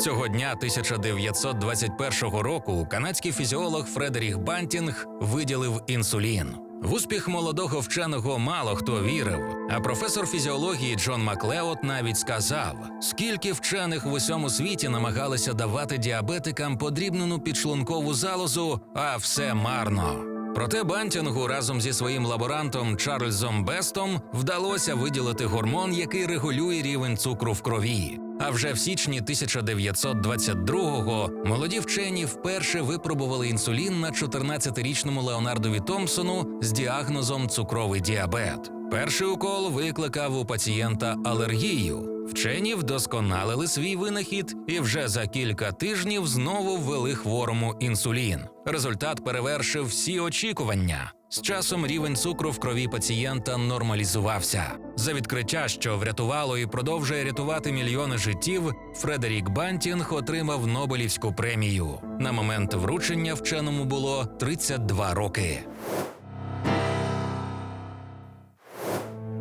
Цього дня 1921 року канадський фізіолог Фредерік Бантінг виділив інсулін. В успіх молодого вченого мало хто вірив. А професор фізіології Джон Маклеод навіть сказав, скільки вчених в усьому світі намагалися давати діабетикам подрібнену підшлункову залозу, а все марно. Проте Бантінгу разом зі своїм лаборантом Чарльзом Бестом вдалося виділити гормон, який регулює рівень цукру в крові. А вже в січні 1922-го молоді вчені вперше випробували інсулін на 14-річному Леонардові Томпсону з діагнозом цукровий діабет. Перший укол викликав у пацієнта алергію. Вчені вдосконалили свій винахід і вже за кілька тижнів знову ввели хворому інсулін. Результат перевершив всі очікування. З часом рівень цукру в крові пацієнта нормалізувався. За відкриття, що врятувало і продовжує рятувати мільйони життів, Фредерік Бантінг отримав Нобелівську премію. На момент вручення вченому було 32 роки.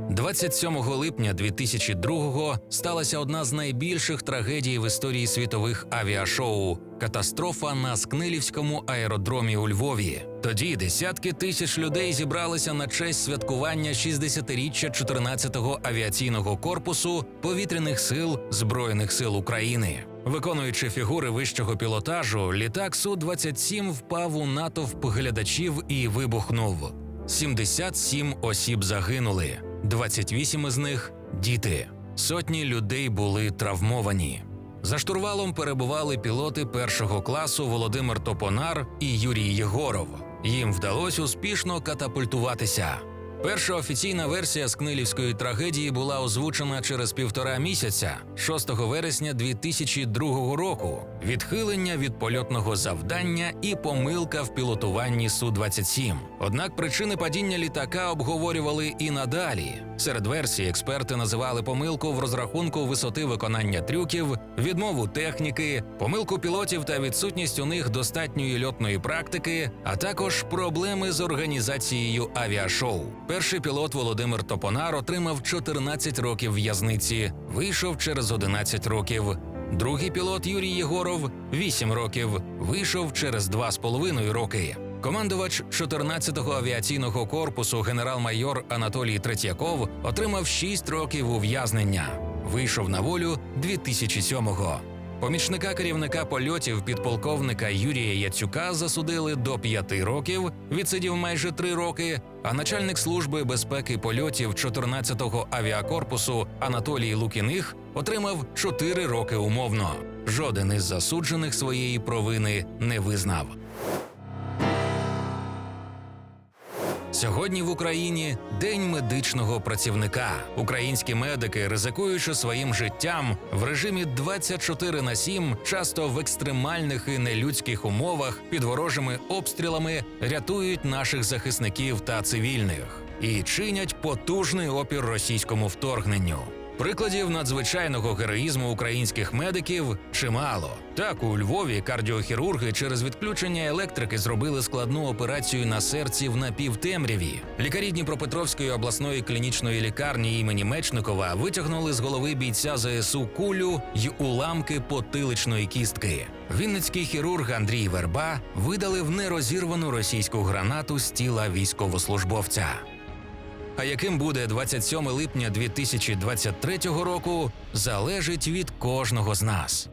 27 липня 2002-го сталася одна з найбільших трагедій в історії світових авіашоу катастрофа на Скнилівському аеродромі у Львові. Тоді десятки тисяч людей зібралися на честь святкування 60-річчя 14-го авіаційного корпусу повітряних сил Збройних сил України. Виконуючи фігури вищого пілотажу, літак Су-27 впав у натовп глядачів і вибухнув. 77 осіб загинули. 28 із них діти. Сотні людей були травмовані. За штурвалом перебували пілоти першого класу Володимир Топонар і Юрій Єгоров. Їм вдалося успішно катапультуватися. Перша офіційна версія скнилівської трагедії була озвучена через півтора місяця, 6 вересня 2002 року. Відхилення від польотного завдання і помилка в пілотуванні Су-27. Однак причини падіння літака обговорювали і надалі. Серед версій експерти називали помилку в розрахунку висоти виконання трюків, відмову техніки, помилку пілотів та відсутність у них достатньої льотної практики, а також проблеми з організацією авіашоу. Перший пілот Володимир Топонар отримав 14 років в'язниці, вийшов через 11 років. Другий пілот Юрій Єгоров 8 років, вийшов через 2,5 роки. Командувач 14-го авіаційного корпусу генерал-майор Анатолій Третьяков отримав 6 років ув'язнення. Вийшов на волю 2007-го. Помічника керівника польотів підполковника Юрія Яцюка засудили до 5 років, відсидів майже 3 роки. А начальник служби безпеки польотів 14-го авіакорпусу Анатолій Лукіних отримав 4 роки умовно. Жоден із засуджених своєї провини не визнав. Сьогодні в Україні день медичного працівника. Українські медики, ризикуючи своїм життям в режимі 24 на 7, часто в екстремальних і нелюдських умовах під ворожими обстрілами рятують наших захисників та цивільних і чинять потужний опір російському вторгненню. Прикладів надзвичайного героїзму українських медиків чимало. Так у Львові кардіохірурги через відключення електрики зробили складну операцію на серці в напівтемряві. Лікарі Дніпропетровської обласної клінічної лікарні імені Мечникова витягнули з голови бійця ЗСУ кулю й уламки потиличної кістки. Вінницький хірург Андрій Верба видалив нерозірвану російську гранату з тіла військовослужбовця. А яким буде 27 липня 2023 року, залежить від кожного з нас.